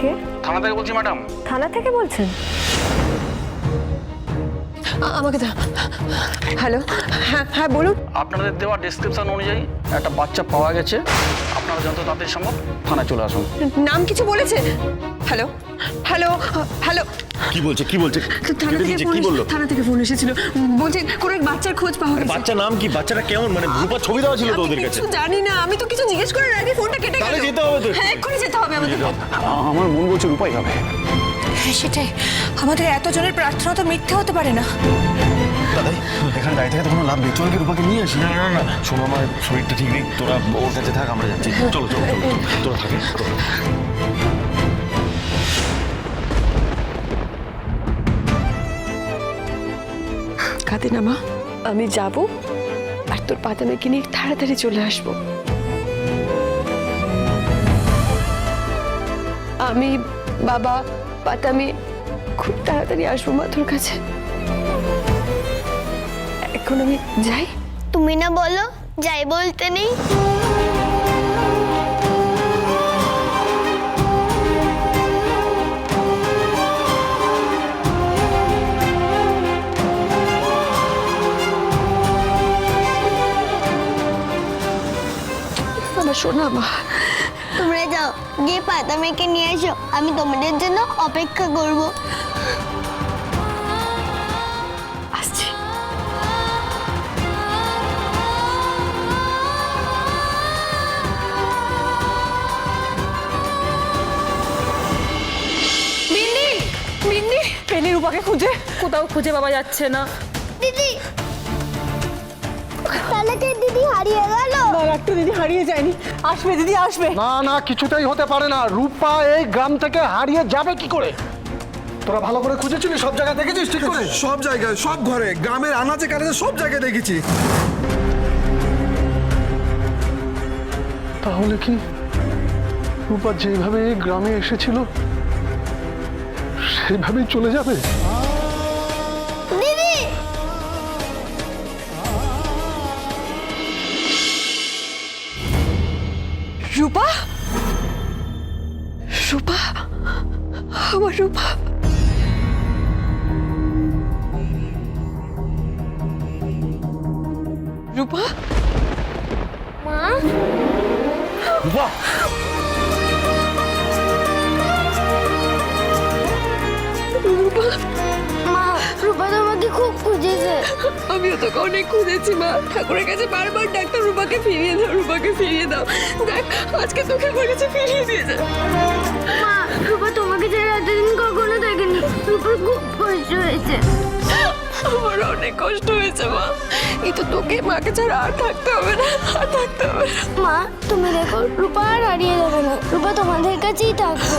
কে? থানা থেকে বলছি ম্যাডাম। থানা থেকে বলছেন? আমাকে দাও। হ্যালো? হ্যাঁ হ্যাঁ বলুন। আপনাদের দেওয়া ডেসক্রিপশন অনুযায়ী একটা বাচ্চা পাওয়া গেছে। আপনারা যত তাড়াতাড়ি সম্ভব থানায় চলে আসুন। নাম কিছু বলেছে? হ্যালো? হ্যালো? হ্যালো? কি বলছে কি বলছে? থানা থেকে ফোন কি বলল? থানা থেকে ফোন এসেছিল। বলছে কোনো এক বাচ্চার খোঁজ পাওয়া গেছে। বাচ্চা নাম কি? বাচ্চাটা কেমন? মানে রূপার ছবি দেওয়া ছিল তো ওদের কাছে। জানি না আমি তো কিছু জিজ্ঞেস করার আগে ফোনটা কেটে গেল। তাহলে যেতে হবে তো। হ্যাঁ এক্ষুনি যেতে হবে আমাদের আমার মন বলছে উপায় হবে। হ্যাঁ সেটাই। আমাদের এতজনের প্রার্থনা তো মিথ্যে হতে পারে না। এখানে দাঁড়িয়ে থেকে তো কোনো লাভ নেই। চল কি রূপাকে নিয়ে আসি। না না না শোনো আমার শরীরটা ঠিক নেই। তোরা ওর কাছে থাক আমরা যাচ্ছি। চলো চলো চলো চলো, তোরা থাকে। কাঁদে না, মা? আমি যাব আর তোর পাতামেকে নিয়ে তাড়াতাড়ি চলে আসব। আমি, বাবা পাতামি খুব তাড়াতাড়ি আসব, মা, তোর কাছে। এখন আমি যাই। তুমি না বলো, যাই বলতে নেই। মা তোমরা যাও গিয়ে পাতা মেয়েকে নিয়ে এসো। আমি তোমাদের জন্য অপেক্ষা করব। আসছি। মিন্নি মিন্নি পেনি রূপাকে খুঁজে। কোথাও খুঁজে পাওয়া যাচ্ছে না। দিদি তাহলে কি দিদি হারিয়ে গেল। না একটু দিদি হারিয়ে যায়নি। আসবে দিদি আসবে। না না কিছুতেই হতে পারে না। রূপা এই গ্রাম থেকে হারিয়ে যাবে কি করে? তোরা ভালো করে খুঁজেছিলি? সব জায়গায় দেখেছিস ঠিক করে? সব জায়গায় সব ঘরে গ্রামের আনাচে কানাচে সব জায়গায় দেখেছি। তাহলে কি রূপা যেভাবে এই গ্রামে এসেছিল সেইভাবেই চলে যাবে? রূপা? রূপা? আমার রূপা। রূপা? রূপা! মা রূপা তোমাকে খুব খুঁজেছে আমিও তোকে অনেক খুঁজেছি মা। ঠাকুরের কাছে বারবার ডাক্তার রূপাকে ফিরিয়ে দাও রূপাকে ফিরিয়ে দাও। দেখ আজকে তোকে বলেছে ফিরিয়ে দিয়ে যা মা রূপা তোমাকে ছেড়ে এতদিন কখনো দেখেনি। রূপার খুব কষ্ট হয়েছে। আমার অনেক কষ্ট হয়েছে মা। এই তো তোকে মাকে ছাড়া আর থাকতে হবে না আর থাকতে হবে না। মা তুমি দেখো রূপা আর হারিয়ে যাবে না। রূপা তোমাদের কাছেই থাকবে।